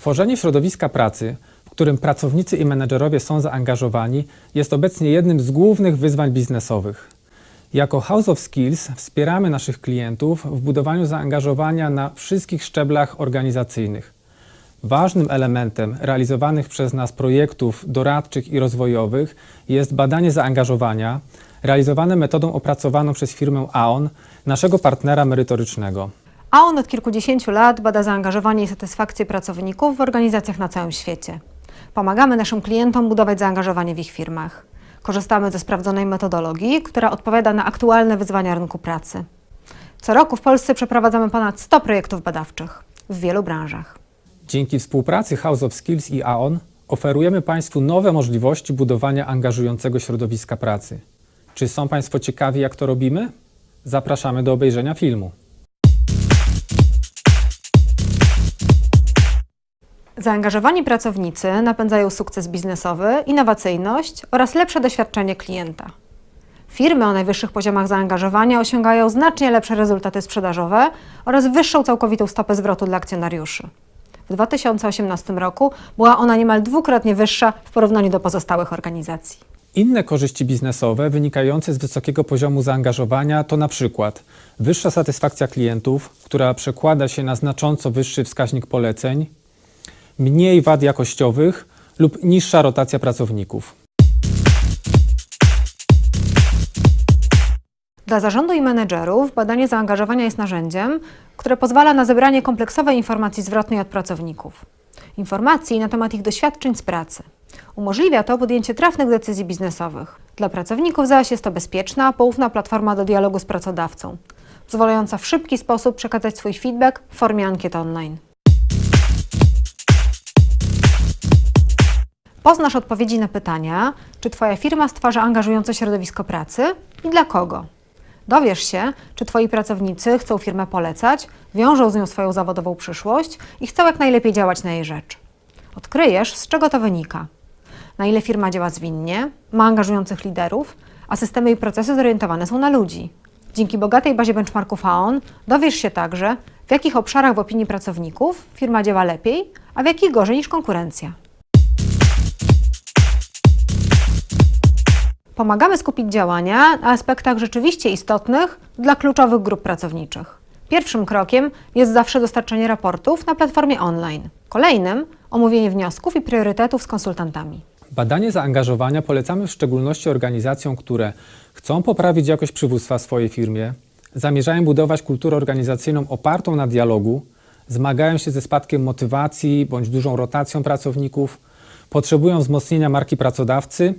Tworzenie środowiska pracy, w którym pracownicy i menedżerowie są zaangażowani, jest obecnie jednym z głównych wyzwań biznesowych. Jako House of Skills wspieramy naszych klientów w budowaniu zaangażowania na wszystkich szczeblach organizacyjnych. Ważnym elementem realizowanych przez nas projektów doradczych i rozwojowych jest badanie zaangażowania, realizowane metodą opracowaną przez firmę AON, naszego partnera merytorycznego. A on od kilkudziesięciu lat bada zaangażowanie i satysfakcję pracowników w organizacjach na całym świecie. Pomagamy naszym klientom budować zaangażowanie w ich firmach. Korzystamy ze sprawdzonej metodologii, która odpowiada na aktualne wyzwania rynku pracy. Co roku w Polsce przeprowadzamy ponad 100 projektów badawczych w wielu branżach. Dzięki współpracy House of Skills i AON oferujemy Państwu nowe możliwości budowania angażującego środowiska pracy. Czy są Państwo ciekawi, jak to robimy? Zapraszamy do obejrzenia filmu. Zaangażowani pracownicy napędzają sukces biznesowy, innowacyjność oraz lepsze doświadczenie klienta. Firmy o najwyższych poziomach zaangażowania osiągają znacznie lepsze rezultaty sprzedażowe oraz wyższą całkowitą stopę zwrotu dla akcjonariuszy. W 2018 roku była ona niemal dwukrotnie wyższa w porównaniu do pozostałych organizacji. Inne korzyści biznesowe wynikające z wysokiego poziomu zaangażowania to na przykład wyższa satysfakcja klientów, która przekłada się na znacząco wyższy wskaźnik poleceń, mniej wad jakościowych lub niższa rotacja pracowników. Dla zarządu i menedżerów badanie zaangażowania jest narzędziem, które pozwala na zebranie kompleksowej informacji zwrotnej od pracowników. Informacji na temat ich doświadczeń z pracy. Umożliwia to podjęcie trafnych decyzji biznesowych. Dla pracowników zaś jest to bezpieczna, poufna platforma do dialogu z pracodawcą, pozwalająca w szybki sposób przekazać swój feedback w formie ankiet online. Poznasz odpowiedzi na pytania, czy Twoja firma stwarza angażujące środowisko pracy i dla kogo. Dowiesz się, czy Twoi pracownicy chcą firmę polecać, wiążą z nią swoją zawodową przyszłość i chcą jak najlepiej działać na jej rzecz. Odkryjesz, z czego to wynika. Na ile firma działa zwinnie, ma angażujących liderów, a systemy i procesy zorientowane są na ludzi. Dzięki bogatej bazie benchmarków AON dowiesz się także, w jakich obszarach w opinii pracowników firma działa lepiej, a w jakich gorzej niż konkurencja. Pomagamy skupić działania na aspektach rzeczywiście istotnych dla kluczowych grup pracowniczych. Pierwszym krokiem jest zawsze dostarczenie raportów na platformie online. Kolejnym omówienie wniosków i priorytetów z konsultantami. Badanie zaangażowania polecamy w szczególności organizacjom, które chcą poprawić jakość przywództwa w swojej firmie, zamierzają budować kulturę organizacyjną opartą na dialogu, zmagają się ze spadkiem motywacji bądź dużą rotacją pracowników, potrzebują wzmocnienia marki pracodawcy,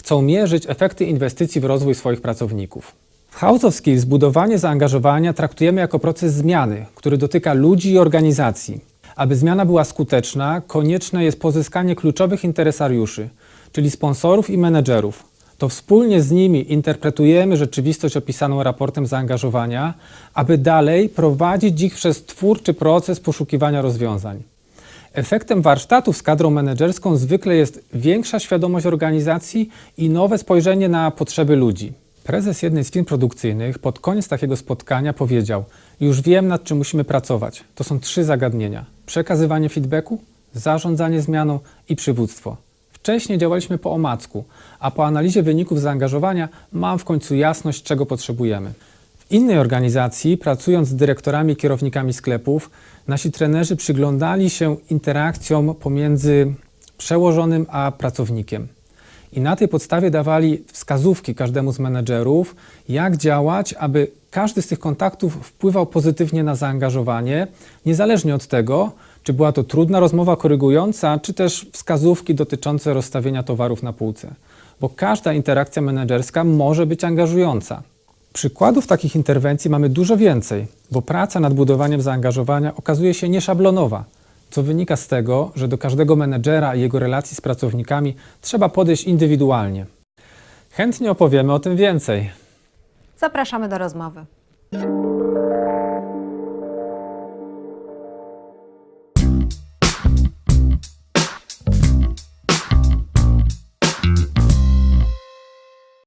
chcą mierzyć efekty inwestycji w rozwój swoich pracowników. W House of Skills budowanie zaangażowania traktujemy jako proces zmiany, który dotyka ludzi i organizacji. Aby zmiana była skuteczna, konieczne jest pozyskanie kluczowych interesariuszy, czyli sponsorów i menedżerów. To wspólnie z nimi interpretujemy rzeczywistość opisaną raportem zaangażowania, aby dalej prowadzić ich przez twórczy proces poszukiwania rozwiązań. Efektem warsztatów z kadrą menedżerską zwykle jest większa świadomość organizacji i nowe spojrzenie na potrzeby ludzi. Prezes jednej z firm produkcyjnych pod koniec takiego spotkania powiedział: Już wiem, nad czym musimy pracować. To są trzy zagadnienia: przekazywanie feedbacku, zarządzanie zmianą i przywództwo. Wcześniej działaliśmy po omacku, a po analizie wyników zaangażowania mam w końcu jasność, czego potrzebujemy. Innej organizacji, pracując z dyrektorami kierownikami sklepów, nasi trenerzy przyglądali się interakcjom pomiędzy przełożonym a pracownikiem. I na tej podstawie dawali wskazówki każdemu z menedżerów, jak działać, aby każdy z tych kontaktów wpływał pozytywnie na zaangażowanie, niezależnie od tego, czy była to trudna rozmowa korygująca, czy też wskazówki dotyczące rozstawienia towarów na półce. Bo każda interakcja menedżerska może być angażująca. Przykładów takich interwencji mamy dużo więcej, bo praca nad budowaniem zaangażowania okazuje się nieszablonowa, co wynika z tego, że do każdego menedżera i jego relacji z pracownikami trzeba podejść indywidualnie. Chętnie opowiemy o tym więcej. Zapraszamy do rozmowy.